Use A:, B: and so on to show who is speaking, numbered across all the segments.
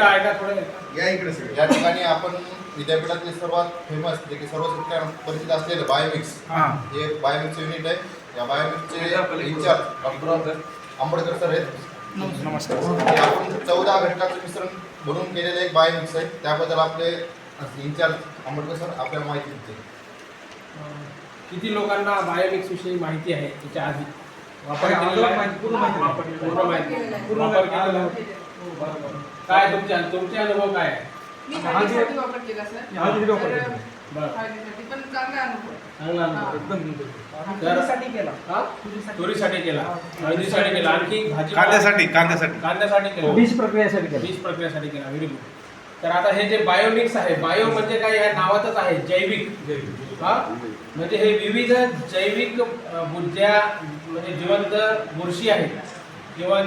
A: या इकडे सगळे.
B: या ठिकाणी आपण विद्यापीठातले सर्वात फेमस जे की सर्व शेतकऱ्यांना परिचित असलेलं बायोमिक्स
C: हां.
B: हे एक बायोमिक्स युनिट आहे. या बायोमिक्सचे इंचार्ज डॉक्टर आंबेडकर सर आहेत.
C: नमस्कार.
B: हे आपण चौदा घटकाचं मिश्रण बनवून केलेलं एक बायोमिक्स आहे. त्याबद्दल आपले इंचार्ज आंबेडकर सर आपल्याला माहिती देते
C: किती लोकांना बायोमिक्स विषयी माहिती आहे? त्याच्या आधी. वापर
D: पूर्ण माहिती.
C: पूर्ण माहिती
D: पूर्ण
C: वापर
D: माहिती?
C: काय तुमच्या तुमचे अनुभव काय?
E: मी हळदीसाठी केला सर
D: हळदीसाठी
E: तर,
D: केला.
C: बरं.
E: हळदीसाठी पण चांगला अनुभव
C: चांगला अनुभव.
D: एकदम
C: तर-
D: तुझ्यासाठी केला.
C: हा? तुरीसाठी. केला. हळदीसाठी केला. आणखी भाजी
A: कांद्यासाठी कांद्यासाठी.
C: कांद्यासाठी केला.
D: बीज प्रक्रियेसाठी केला.
C: बीज प्रक्रियेसाठी केला. व्हेरी गुड तर आता हे जे बायोमिक्स आहे बायो म्हणजे काय? या नावातच आहे जैविक. हा? म्हणजे हे विविध जैविक अ, बुरज्या म्हणजे जिवंत बुरशी आहेत. किंवा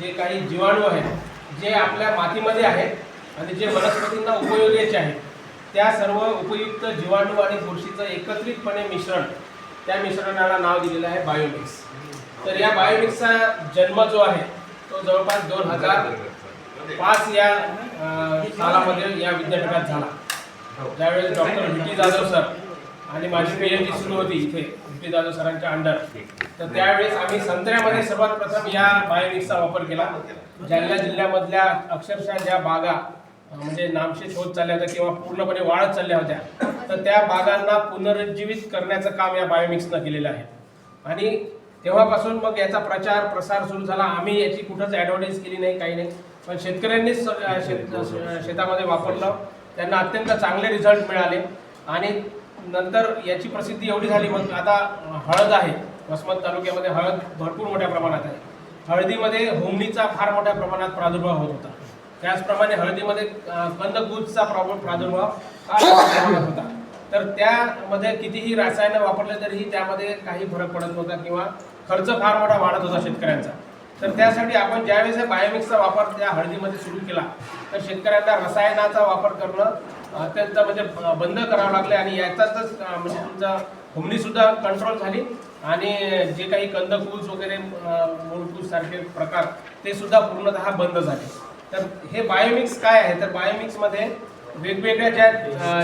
C: जे काही जीवाणू आहेत जे आपल्या मातीमध्ये आहेत आणि जे वनस्पतींना उपयोगाचे आहेत त्या सर्व उपयुक्त जीवाणू आणि बुरशीचं एकत्रितपणे मिश्रण त्या मिश्रणाला नाव दिलेलं आहे बायोमिक्स. तर या बायोमिक्सचा जन्म जो आहे तो जवळपास दोन हजार पाच या सालामध्ये या विद्यापीठात झाला. त्यावेळेस doctor V T Jadhav sir आणि माझी पी एच डी सुरू होती इथे पी जाधव सरांच्या अंडर. तर त्यावेळेस आम्ही संत्र्यामध्ये सर्वात प्रथम या बायोमिक्सचा वापर केला. जालना जिल्ह्यामधल्या अक्षरशः ज्या बागा म्हणजे नामशेष होत चालल्या होत्या किंवा पूर्णपणे वाढत चालल्या होत्या तर त्या बागांना पुनरुज्जीवित करण्याचं काम या बायोमिक्सनं केलेलं आहे. आणि तेव्हापासून मग याचा प्रचार प्रसार सुरू झाला. आम्ही याची कुठंच ॲडव्हर्टाईज केली नाही काही नाही. पण शेतकऱ्यांनीच शेत शेतामध्ये वापरलं. त्यांना अत्यंत चांगले रिझल्ट मिळाले. आणि नंतर याची प्रसिद्धी एवढी झाली मग आता हळद आहे. वसमत तालुक्यामध्ये हळद भरपूर मोठ्या प्रमाणात आहे. हळदीमध्ये होमणीचा फार मोठ्या प्रमाणात प्रादुर्भाव होत होता. त्याचप्रमाणे हळदीमध्ये अ, कंदकूजचा प्रॉब्लेम प्रादुर्भाव फार होता. तर त्यामध्ये कितीही रसायनं वापरले तरीही त्यामध्ये काही फरक पडत नव्हता किंवा खर्च फार मोठा वाढत होता शेतकऱ्यांचा. तर त्यासाठी आपण ज्यावेळेस बायोमिक्सचा वापर त्या हळदीमध्ये सुरू केला तर शेतकऱ्यांना रसायनाचा वापर करणं अत्यंत म्हणजे बंद करावं लागले आणि याचाच म्हणजे तुमचा हुमणी सुद्धा कंट्रोल झाली. आणि जे काही कंदकूज वगैरे अं, सारखे प्रकार ते सुद्धा पूर्णतः बंद झाले. तर हे बायोमिक्स काय आहे? तर बायोमिक्समध्ये वेगवेगळ्या ज्या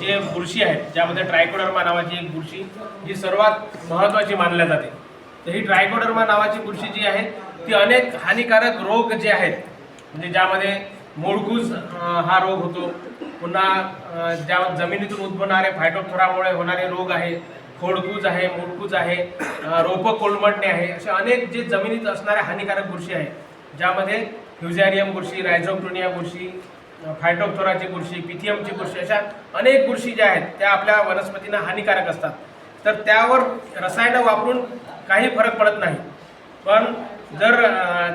C: जे बुरशी आहेत ज्यामध्ये ट्रायकोडर्मा नावाची एक बुरशी जी सर्वात महत्त्वाची मानल्या जाते. तर ही ट्रायकोडर्मा नावाची बुरशी जी आहे ती अनेक हानिकारक रोग जे आहेत म्हणजे ज्यामध्ये मूळकूज हा रोग होतो पुन्हा ज्या जमिनीतून उद्भवणारे फायटोथोरामुळे होणारे रोग आहे खोडकूज आहे मूळकूज आहे रोपं कोलमडणे आहे अशा अनेक जे जमिनीत असणाऱ्या हानिकारक बुरशी आहेत ज्यामध्ये फ्युझॅरियम बुरशी रायझोक्टोनिया बुरशी फायटोक्थोराची बुरशी पिथियमची बुरशी अशा अनेक बुरशी ज्या आहेत त्या आपल्या वनस्पतींना हानिकारक असतात. तर त्यावर रसायनं वापरून काही फरक पडत नाही. पण जर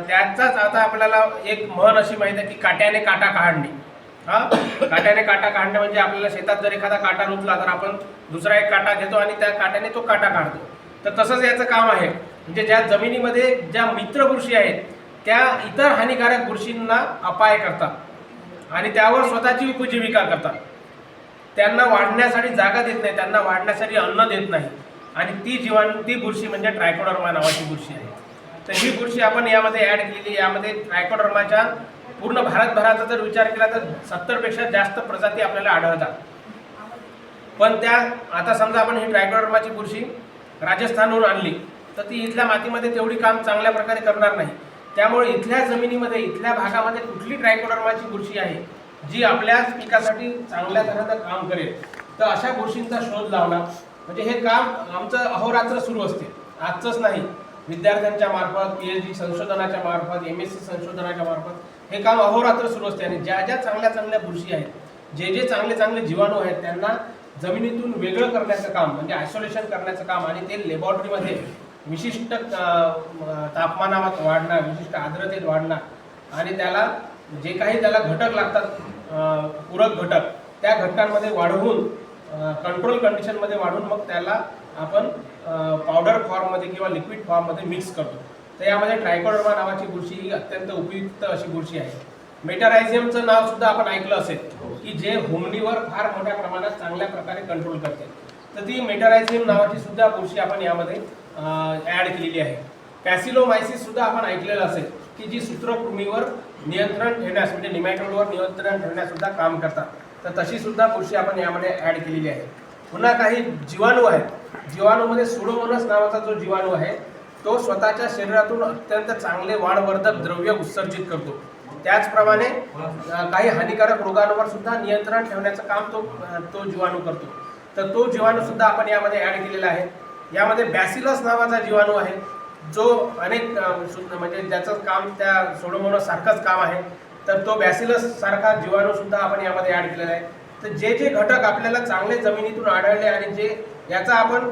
C: त्याचाच आता आपल्याला एक म्हण अशी माहीत आहे की काट्याने काटा काढणे. हा? काट्याने काटा काढणे म्हणजे आपल्याला शेतात जर एखादा काटा रुजला तर आपण दुसरा एक काटा घेतो आणि त्या काट्याने तो काटा काढतो. तर तसंच याचं काम आहे. म्हणजे ज्या जमिनीमध्ये ज्या मित्र बुरशी आहेत त्या इतर हानिकारक बुरशींना अपाय करतात आणि त्यावर स्वतःची उपजीविका करतात. त्यांना वाढण्यासाठी जागा देत नाही त्यांना वाढण्यासाठी अन्न देत नाही. आणि ती जीवाणू ती बुरशी म्हणजे ट्रायकोडर्मा नावाची बुरशी आहे. तर ही बुरशी आपण यामध्ये ॲड केली यामध्ये ट्रायकोडर्माच्या पूर्ण भारतभराचा जर विचार केला तर सत्तरपेक्षा जास्त प्रजाती आपल्याला आढळतात. पण त्या आता समजा आपण ही ट्रायकोडर्माची बुरशी राजस्थानहून आणली तर ती इथल्या मातीमध्ये तेवढी काम चांगल्या प्रकारे करणार नाही. त्यामुळे इथल्या जमिनीमध्ये इथल्या भागामध्ये कुठली ट्रायकोडर्माची बुरशी आहे जी आपल्याच पिकासाठी चांगल्या तऱ्हेनं काम करेल तर अशा बुरशींचा शोध लावणार म्हणजे हे काम आमचं अहोरात्र सुरू असते. आजचंच नाही विद्यार्थ्यांच्या मार्फत पी एच डी संशोधनाच्या मार्फत एम एस सी संशोधनाच्या मार्फत हे काम अहोरात्र सुरू असते आणि ज्या ज्या चांगल्या चांगल्या बुरशी आहेत जे जे चांगले चांगले जीवाणू आहेत त्यांना जमिनीतून वेगळं करण्याचं काम म्हणजे आयसोलेशन करण्याचं काम आणि ते लॅबॉरेटरीमध्ये विशिष्ट तापमानात वाढणार विशिष्ट आर्द्रतेत वाढणार आणि त्याला जे काही त्याला घटक लागतात पूरक घटक त्या घटकांमध्ये वाढवून कंट्रोल कंडिशनमध्ये वाढवून मग त्याला आपण पावडर फॉर्ममध्ये किंवा लिक्विड फॉर्ममध्ये मिक्स करतो. तर यामध्ये ट्रायकोडर्मा नावाची बुरशी ही अत्यंत उपयुक्त अशी बुरशी आहे. मेटारायझियमचं नाव सुद्धा आपण ऐकलं असेल की जे होमनीवर फार मोठ्या प्रमाणात चांगल्या प्रकारे कंट्रोल करते. तर ती मेटारायझियम नावाची सुद्धा बुरशी आपण यामध्ये ॲड केलेली आहे. कॅसिलोमायसिस सुद्धा आपण ऐकलेलं असेल की जी सूत्रकृमीवर नियंत्रण ठेवण्यास म्हणजे निमॅटोडवर नियंत्रण ठेवण्यास सुद्धा काम करतात. तर तशी सुद्धा बुरशी आपण यामध्ये ॲड केलेली आहे. पुन्हा काही जीवाणू आहेत. जीवाणूमध्ये सुडोमोनस नावाचा जो जीवाणू आहे तो स्वतःच्या शरीरातून अत्यंत चांगले वाढवर्धक द्रव्य उत्सर्जित करतो. त्याचप्रमाणे काही हानिकारक रोगांवर सुद्धा नियंत्रण ठेवण्याचं काम तो तो जीवाणू करतो. तर तो जीवाणू सुद्धा आपण यामध्ये ॲड केलेला आहे. यामध्ये बॅसिलस नावाचा जीवाणू आहे. जो अनेक म्हणजे ज्याचं काम त्या सोडोमोनस सारखंच काम आहे. तर तो बॅसिलस सारखा जीवाणू सुद्धा आपण यामध्ये ॲड केलेला आहे. तर जे जे घटक आपल्याला चांगले जमिनीतून आढळले आणि जे याचा आपण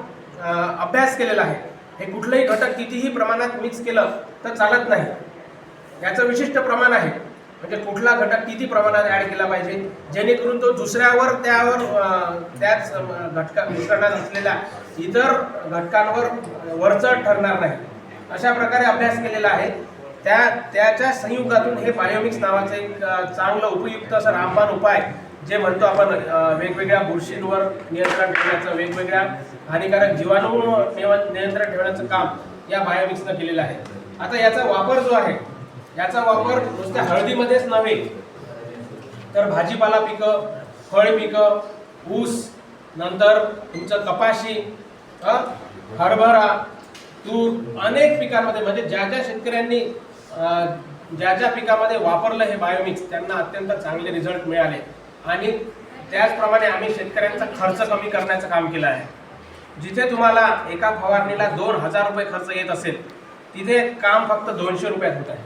C: अभ्यास केलेला आहे हे कुठलंही घटक कितीही प्रमाणात मिक्स केलं तर चालत नाही. याचं विशिष्ट प्रमाण आहे. म्हणजे कुठला घटक किती प्रमाणात ॲड केला पाहिजे जेणेकरून तो दुसऱ्यावर त्यावर त्याच घटका मिश्रणात असलेल्या इतर घटकांवर वरचढ ठरणार नाही. अशा प्रकारे अभ्यास केलेला आहे. त्या त्याच्या संयुगातून हे बायोमिक्स नावाचं एक चांगलं उपयुक्त असं रामबाण उपाय जे म्हणतो आपण वेगवेगळ्या बुरशींवर नियंत्रण ठेवण्याचं वेगवेगळ्या हानिकारक जीवाणू नियंत्रण ठेवण्याचं काम या बायोमिक्सनं केलेलं आहे. आता याचा वापर जो आहे याचा वापर नुसत्या हळदीमध्येच नव्हे तर भाजीपाला पिकं फळ पिकं ऊस नंतर तुमचं कपाशी हरभरा तूर अनेक पिकांमध्ये म्हणजे ज्या ज्या शेतकऱ्यांनी ज्या ज्या पिकामध्ये वापरलं हे बायोमिक्स त्यांना अत्यंत चांगले रिझल्ट मिळाले. आणि त्याचप्रमाणे आम्ही शेतकऱ्यांचा खर्च कमी करण्याचं काम केलं आहे. जिथे तुम्हाला एका फवारणीला दोन हजार रुपये खर्च येत असेल तिथे काम फक्त दोनशे रुपयात होत आहे.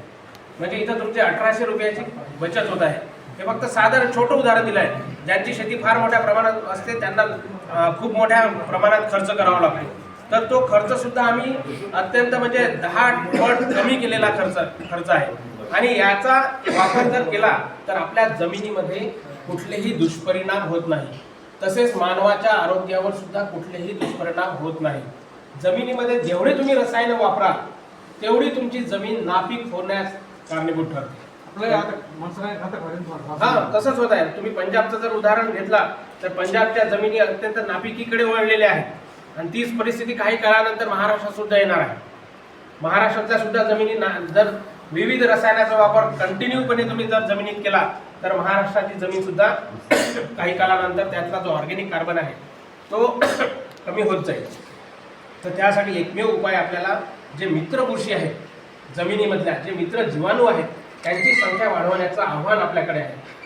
C: म्हणजे इथं तुमची अठराशे रुपयाची बचत होत आहे. हे फक्त साधारण छोटं उदाहरण दिलं आहे. ज्यांची शेती फार मोठ्या प्रमाणात असते त्यांना खूप मोठ्या प्रमाणात खर्च करावा लागतो. तर तो खर्चसुद्धा आम्ही अत्यंत म्हणजे दहा पट कमी केलेला खर्च खर्च आहे. आणि याचा वापर जर केला तर आपल्या जमिनीमध्ये कुठलेही दुष्परिणाम होत नाही. तसेच मानवाच्या आरोग्यावर सुद्धा कुठलेही दुष्परिणाम होत नाही. जमिनीमध्ये जेवढे तुम्ही रसायनं वापराल तेवढी तुमची जमीन नापीक होण्यास कारणीभूत ठरते. हा तसंच होत आहे. तुम्ही पंजाबचं जर उदाहरण घेतला तर पंजाबच्या जमिनी अत्यंत नापिकीकडे वळलेल्या आहेत. आणि तीच परिस्थिती काही काळानंतर महाराष्ट्रात सुद्धा येणार आहे. महाराष्ट्रातल्या सुद्धा जमिनी ना- जर विविध रसायनाचा वापर कंटिन्यूपणे तुम्ही जर जमिनीत केला तर महाराष्ट्राची जमीन सुद्धा काही काळानंतर त्यातला जो ऑर्गेनिक कार्बन आहे तो कमी होत जाईल. तर त्यासाठी एकमेव उपाय आपल्याला जे मित्र बुरशी आहेत जमिनीमधल्या जे मित्र जीवाणू आहेत त्यांची संख्या वाढवण्याचं आव्हान आपल्याकडे आहे.